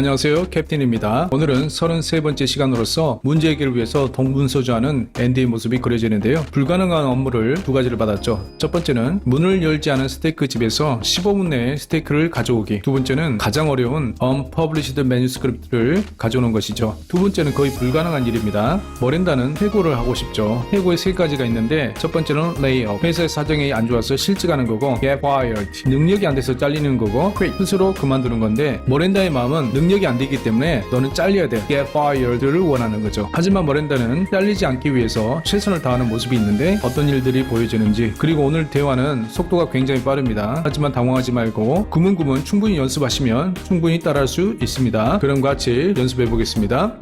안녕하세요. 캡틴입니다. 오늘은 33번째 시간으로서 문제 해결을 위해서 동분서주하는 앤디의 모습이 그려지는데요. 불가능한 업무를 두 가지를 받았죠. 첫 번째는 문을 열지 않은 스테이크 집에서 15분 내에 스테이크를 가져오기. 두 번째는 가장 어려운 unpublished manuscript를 가져오는 것이죠. 두 번째는 거의 불가능한 일입니다. 머렌다는 해고를 하고 싶죠. 해고에 세 가지가 있는데 첫 번째는 layoff 회사의 사정이 안 좋아서 실직하는 거고 get fired. 능력이 안 돼서 잘리는 거고 quit 스스로 그만두는 건데 머렌다의 마음은 능력 이 안 되기 때문에 너는 잘려야 돼. Get fired를 원하는 거죠. 하지만 머렌다는 잘리지 않기 위해서 최선을 다하는 모습이 있는데 어떤 일들이 보여지는지 그리고 오늘 대화는 속도가 굉장히 빠릅니다. 하지만 당황하지 말고 구문구문 충분히 연습하시면 충분히 따라할 수 있습니다. 그럼 같이 연습해 보겠습니다.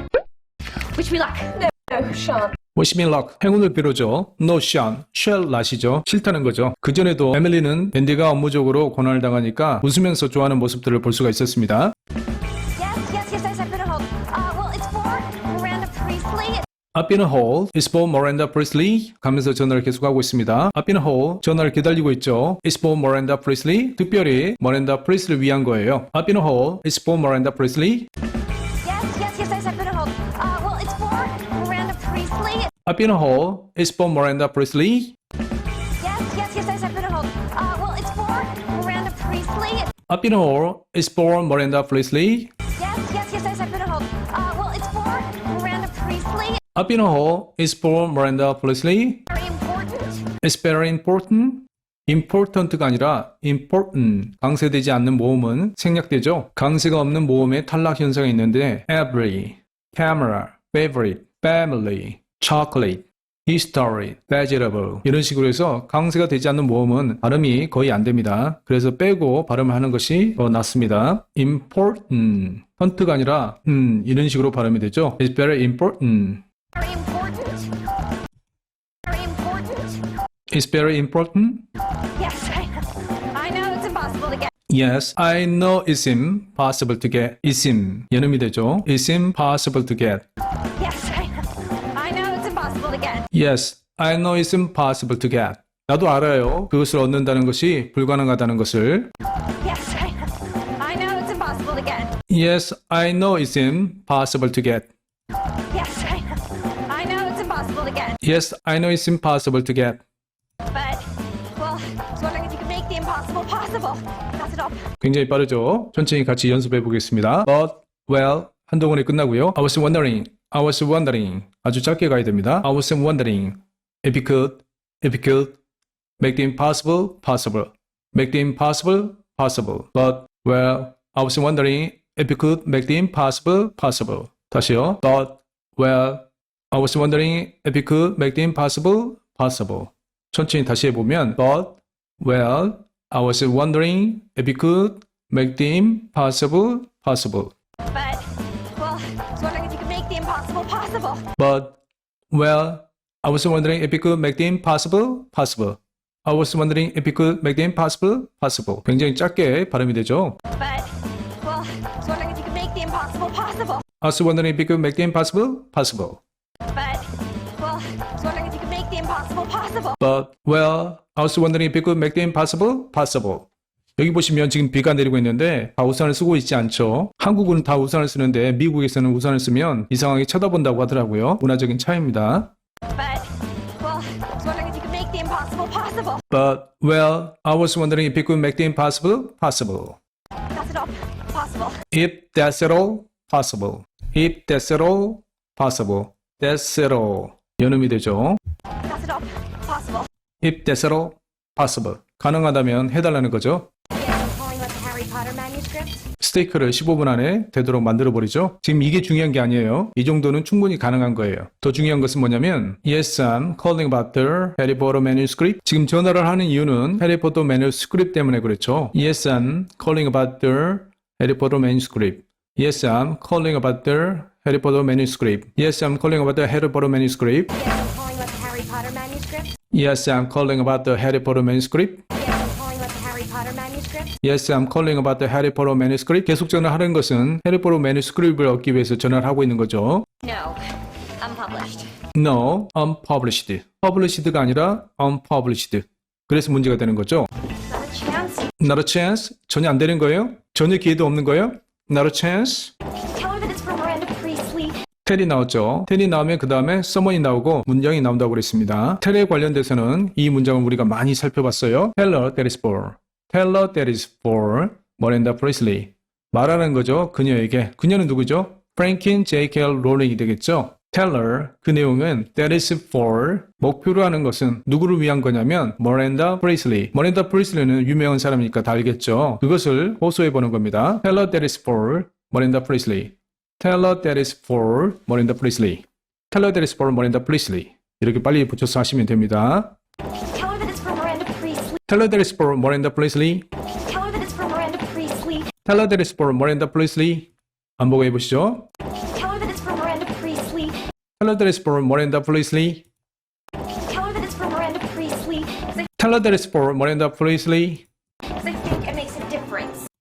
Wish me luck. No, Sean. 워시민 럭 행운을 빌어줘. No shun shall 나시죠. 싫다는 거죠. 그전에도 에밀리는 밴디가 업무적으로 고난을 당하니까 웃으면서 좋아하는 모습들을 볼 수가 있었습니다 Priestley. Up in a hole is for Miranda Priestley 가면서 전화를 계속하고 있습니다 Up in a hole 전화를 기다리고 있죠 is for Miranda Priestley 특별히 Miranda Priestley를 위한 거예요 Up in a hole is for Miranda Priestley Yes, yes, yes, yes, I've been a hold. Uh, well, it's for Miranda Priestley. Up in a hole is for Miranda Priestley Yes, yes, yes, yes, I've been a hold. Uh, well, it's for Miranda Priestley. Up in a hole is for Miranda Priestley Up in a hole is for Miranda important. It's very important. important가 아니라 important. 강세되지 않는 모음은 생략되죠. 강세가 없는 모음에 탈락 현상이 있는데 every, camera, favorite, family, chocolate, history, vegetable 이런 식으로 해서 강세가 되지 않는 모음은 발음이 거의 안 됩니다. 그래서 빼고 발음을 하는 것이 더 낫습니다. important. 헌트가 아니라 음 이런 식으로 발음이 되죠. It's very important. It's very important. Yes, I know. I know it's impossible to get. Yes, I know it's impossible to get. It's im. 연음이 되죠. It's impossible to get. Yes, I know. I know it's impossible to get. Yes, I know it's impossible to get. 나도 알아요. 그것을 얻는다는 것이 불가능하다는 것을. Yes, I know. I know it's impossible to get. Yes, I know it's impossible to get. Yes, Yes, I know it's impossible to get. But, well, I was wondering if you could make the impossible possible. It up. 굉장히 빠르죠. 천천히 같이 연습해 보겠습니다. But, well, 한동안에 끝나고요. I was wondering, I was wondering. 아주 짧게 가야 됩니다. I was wondering if you could, if you could make the impossible possible. Make the impossible possible. But, well, I was wondering if you could make the impossible possible. 다시요. But, well, I was wondering if you could make the impossible possible. 천천히 다시 해보면 But, well, I was wondering if you could make the impossible possible. But, well, I was wondering if you could make the impossible possible. But, well, I was wondering if you could make the impossible possible. I was wondering if you could make the impossible possible. 굉장히 짧게 발음이 되죠. But, well, I was wondering if you could make the impossible possible. I was wondering if you could make the impossible possible. Possible. But, well, I was wondering if you could make the impossible possible. 여기 보시면 지금 비가 내리고 있는데 다 우산을 쓰고 있지 않죠. 한국은 다 우산을 쓰는데 미국에서는 우산을 쓰면 이상하게 쳐다본다고 하더라고요. 문화적인 차이입니다. But, well, I was wondering if you could make the impossible possible. But, well, I was wondering if you could make the impossible possible. Pass it up. Possible. If that's at all possible. If that's at all possible. That's at all. 연음이 되죠. Pass it up. Possible. If that's at all possible. 가능하다면 해달라는 거죠. 스테이크를 15분 안에 되도록 만들어 버리죠. 지금 이게 중요한 게 아니에요. 이 정도는 충분히 가능한 거예요. 더 중요한 것은 뭐냐면 Yes, I'm calling about the Harry Potter manuscript. 지금 전화를 하는 이유는 Harry Potter manuscript 때문에 그렇죠. Yes, I'm calling about the Harry Potter manuscript. Yes, I'm calling about the Harry Potter manuscript. Yes, I'm calling about the Harry Potter manuscript. Yes, I'm calling about the Harry Potter manuscript. Yes, I'm calling about the Harry Potter manuscript. 계속 전화하는 것은 해리 포터 매니스크립을 얻기 위해서 전화를 하고 있는 거죠. No. Unpublished. No, unpublished. published가 아니라 unpublished. 그래서 문제가 되는 거죠. Not a chance. Not a chance? 전혀 안 되는 거예요? 전혀 기회도 없는 거예요? Not a chance. 텔이 나왔죠. 텔이 나오면 그 다음에 someone이 나오고 문장이 나온다고 그랬습니다. 텔에 관련돼서는 이 문장을 우리가 많이 살펴봤어요. Tell her that is for. Tell her that is for Miranda Priestley. 말하는 거죠. 그녀에게. 그녀는 누구죠? 프랭킨 J.K.L. 롤링이 되겠죠. Tell her 그 내용은 that is for 목표로 하는 것은 누구를 위한 거냐면 Miranda Priestley. Miranda Priestley는 유명한 사람이니까 다 알겠죠. 그것을 호소해 보는 겁니다. Tell her that is for Priestley. Tell her that is for Miranda Priestley. Tell her that is for Miranda Priestley. 이렇게 빨리 붙여서 하시면 됩니다. Tell her that it's for Miranda Priestley. Tell her that is for Miranda Priestley. Tell her that it's for Miranda Priestley. Tell her that is for Miranda Priestley. 반복해 해보시죠. Tell her that it's for Miranda Priestley. Tell her that is for Miranda Priestley. Tell her that it's for Miranda Priestley. Because I, Tell her that is for Miranda Priestley.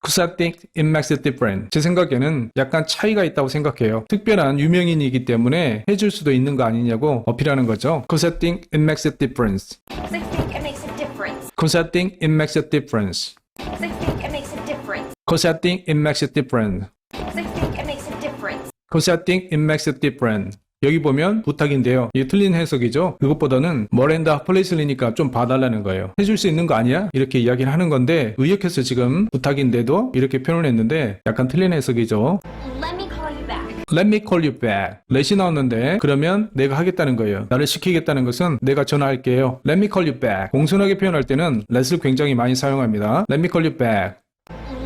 Difference. Cause I think it makes a difference. 제 생각에는 약간 차이가 있다고 생각해요. 특별한 유명인이기 때문에 해줄 수도 있는 거 아니냐고 어필하는 거죠. Cause I think it makes a difference. Because I think it makes a difference. Cause I think it makes a difference. Because I think it makes a difference. Cause I think it makes a difference. Because I think it makes a difference. 여기 보면 부탁인데요. 이게 틀린 해석이죠. 그것보다는 머렌다 플레이슬리니까 좀 봐달라는 거예요. 해줄 수 있는 거 아니야? 이렇게 이야기를 하는 건데 의역해서 지금 부탁인데도 이렇게 표현을 했는데 약간 틀린 해석이죠. Let me call you back. Let me call you back. let이 나왔는데 그러면 내가 하겠다는 거예요. 나를 시키겠다는 것은 내가 전화할게요. Let me call you back. 공손하게 표현할 때는 let을 굉장히 많이 사용합니다. Let me call you back.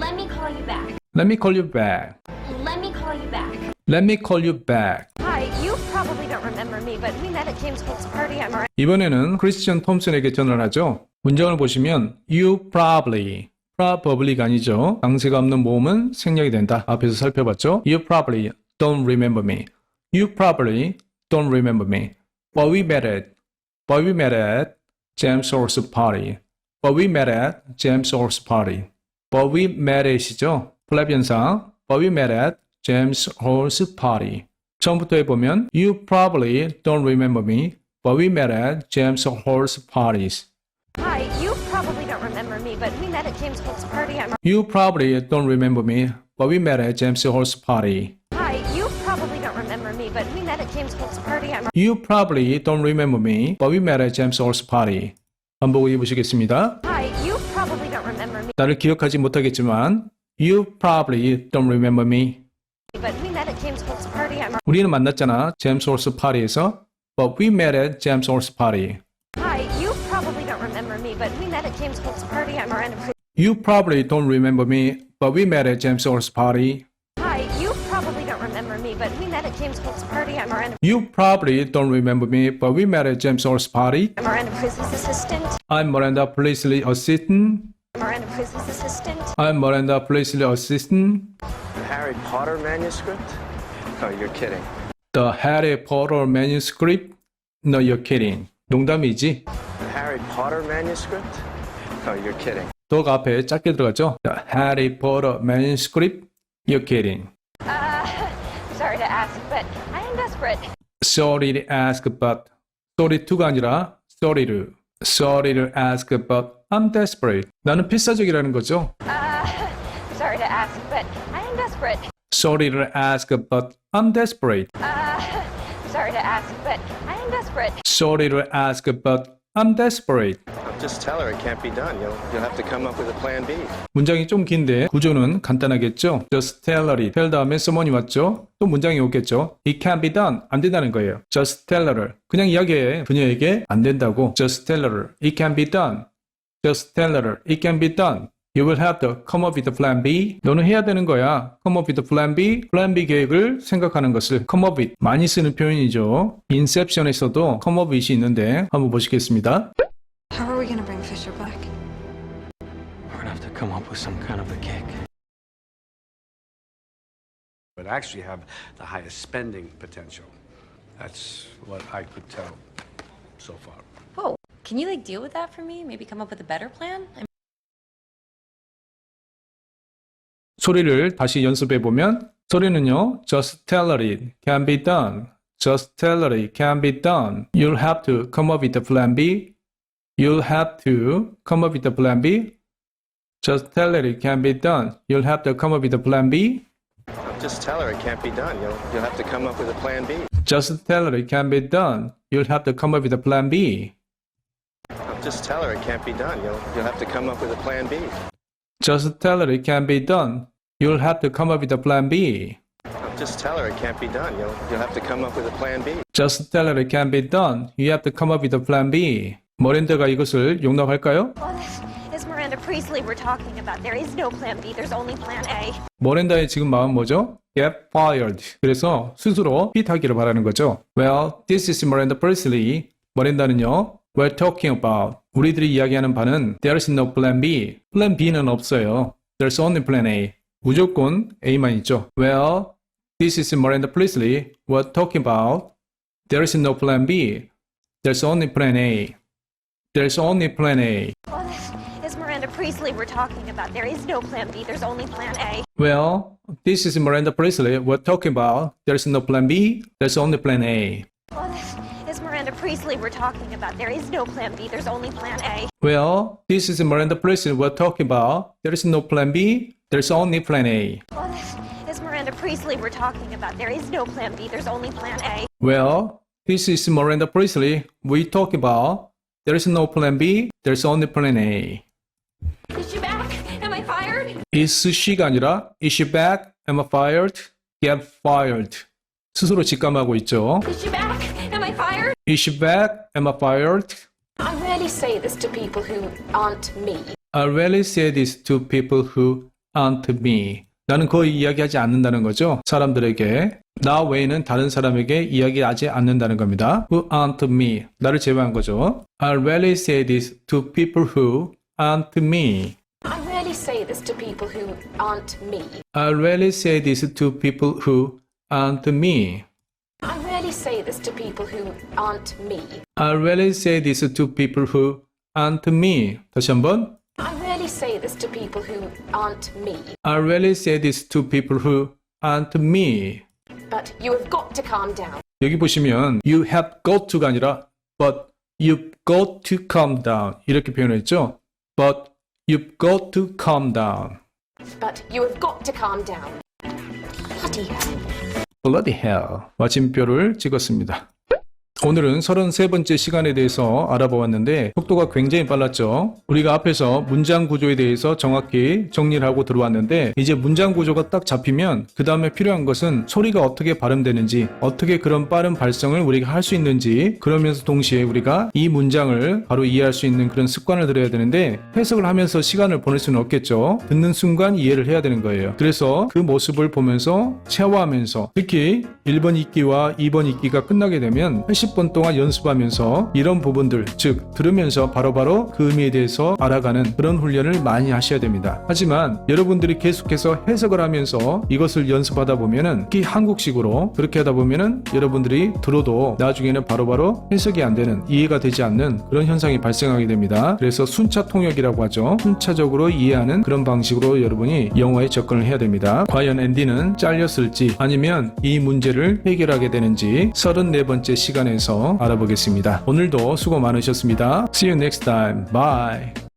Let me call you back. Let me call you back. Let me call you back. Let me call you back. 이번에는 크리스천 톰슨에게 전화를 하죠. 문장을 보시면 you probably probably가 아니죠. 강세가 없는 모음은 생략이 된다. 앞에서 살펴봤죠. You probably don't remember me. You probably don't remember me. But we met at but we met at James Hall's party. But we met at James Hall's party. But we met at이죠. 플랩 현상. But we met at James Hall's party. 처음부터 해보면 You probably don't remember me, but we met at James Hall's parties. Hi, you probably don't remember me, but we met at James Holt's party. I'm You probably don't remember me, but we met at James Hall's party. Hi, you probably don't remember me, but we met at James Holt's party. I'm You probably don't remember me, but we met at James Hall's party. 반복해 보시겠습니다. Hi, you probably don't remember me, 나를 기억하지 못하겠지만 You probably don't remember me. but we 우리는 만났잖아. James Hall's party에서. But we met at James Hall's party. Hi, you probably don't remember me, but we met at James Holt's party. I'm Miranda. Pri- You probably don't remember me, but we met at James Hall's party. Hi, you probably don't remember me, but we met at James Holt's party. I'm Miranda. You probably don't remember me, but we met at James Hall's party. I'm Miranda Priestley's assistant. I'm Miranda Priestley assistant. I'm Miranda Priestley's assistant. I'm Miranda Priestley assistant. The Harry Potter manuscript? Oh, you're kidding. The Harry Potter manuscript? No, you're kidding. 농담이지? The Harry Potter manuscript? Oh, you're kidding. 더가 앞에 짧게 들어가죠? The Harry Potter manuscript? You're kidding. Uh, sorry to ask, but I am desperate. Sorry to ask, but sorry to가 아니라 sorry를 sorry to ask, but I'm desperate. 나는 필사적이라는 거죠. Uh, sorry to ask, but I am desperate. Sorry to ask, but I'm desperate. Uh, sorry to ask, but I am desperate. Sorry to ask, but I'm desperate. Oh, just tell her it can't be done. You'll, you'll have to come up with a plan B. 문장이 좀 긴데 구조는 간단하겠죠? Just tell her. tell 다음에 someone이 왔죠? 또 문장이 오겠죠? It can't be done. 안 된다는 거예요. Just tell her. 그냥 이야기해. 그녀에게 안 된다고. Just tell her. It can be done. Just tell her. It can be done. You will have to come up with a plan B. 너는 해야 되는 거야. Come up with a plan B. plan B 계획을 생각하는 것을 come up with. 많이 쓰는 표현이죠. 인셉션에서도 come up with이 있는데 한번 보시겠습니다. How are we gonna bring Fisher back? We're gonna have to come up with some kind of a kick. but actually have the highest spending potential. That's what I could tell so far. Whoa. Can you like deal with that for me? Maybe come up with a better plan? I 소리를 다시 연습해 보면 소리는요. Just tell her it can be done. Just tell her it can be done. You'll have to come up with a plan B. You'll have to come up with a plan B. Just tell her it can be done. You'll have to come up with a plan B. Just tell her it can't be done. You'll, you'll have to come up with a plan B. Just tell her it can be done. You'll have to come up with a plan B. Just tell her it can't be done. You'll, you'll have to come up with a plan B. Just tell her it can be done. You'll have to come up with a plan B. Just tell her it can't be done. You'll, you'll have to come up with a plan B. Just tell her it can be done. You have to come up with a plan B. 머랜드가 이것을 용납할까요? Well, this is Miranda Priestley we're talking about. There is no plan B. There's only plan A. 머랜다의 지금 마음 뭐죠? Get fired. 그래서 스스로 핏하기를 바라는 거죠. Well, this is Miranda Priestley. 머랜다는요. We're talking about. 우리들이 이야기하는 바는 There's no plan B. plan B는 없어요. There's only plan A. 무조건 A만 있죠. Well, this is Miranda Priestley. We're talking about. There's no plan B. There's only plan A. There's only plan A. Well, this is Miranda Priestley we're talking about. There is no plan B. There's only plan A. Well, this is Miranda Priestley. We're talking about. There's no plan B. There's only plan A. Well, this is Miranda Priestley we're talking about. There is no plan B. There's only plan A. Well, this is Miranda Priestley. We're talking about. There's no plan B. There's only plan A. Well, this is Miranda Priestley we're talking about. There is no plan B. There's only plan A. Well, this is Miranda Priestley. We talk about. There's no plan B. There's only plan A. Is she back? Am I fired? Is she가 아니라 Is she back? Am I fired? Get fired. 스스로 직감하고 있죠. Is she back? Am I fired? Is she back? Am I fired? I rarely say this to people who aren't me. I rarely say this to people who aren't me. 나는 거의 이야기하지 않는다는 거죠. 사람들에게. 나 외에는 다른 사람에게 이야기하지 않는다는 겁니다. Who aren't me. 나를 제외한 거죠. I rarely say this to people who aren't me. I rarely say this to people who aren't me. I rarely say this to people who aren't me. I rarely say this to people who aren't me. I rarely say this to people who aren't me. 다시 한번. I rarely say this to people who aren't me. I rarely say this to people who aren't me. But you have got to calm down. 여기 보시면 you have got to가 아니라 but you've got to calm down 이렇게 표현했죠. But you've got to calm down. But you have got to calm down. Bloody hell. Bloody hell. 마침표를 찍었습니다. 오늘은 33번째 시간에 대해서 알아보았는데 속도가 굉장히 빨랐죠. 우리가 앞에서 문장 구조에 대해서 정확히 정리를 하고 들어왔는데 이제 문장 구조가 딱 잡히면 그 다음에 필요한 것은 소리가 어떻게 발음되는지 어떻게 그런 빠른 발성을 우리가 할 수 있는지 그러면서 동시에 우리가 이 문장을 바로 이해할 수 있는 그런 습관을 들여야 되는데 해석을 하면서 시간을 보낼 수는 없겠죠. 듣는 순간 이해를 해야 되는 거예요. 그래서 그 모습을 보면서 체화하면서 특히 1번 읽기와 2번 읽기가 끝나게 되면 80번 동안 연습하면서 이런 부분들 즉 들으면서 바로 바로 그 의미에 대해서 알아가는 그런 훈련을 많이 하셔야 됩니다. 하지만 여러분들이 계속해서 해석을 하면서 이것을 연습하다 보면은 특히 한국식으로 그렇게 하다 보면은 여러분들이 들어도 나중에는 바로 바로 해석이 안 되는 이해가 되지 않는 그런 현상이 발생하게 됩니다. 그래서 순차 통역이라고 하죠. 순차적으로 이해하는 그런 방식으로 여러분이 영어에 접근을 해야 됩니다. 과연 앤디는 잘렸을지 아니면 이 문제를 해결하게 되는지 34번째 시간에 서 알아보겠습니다. 오늘도 수고 많으셨습니다. See you next time. Bye.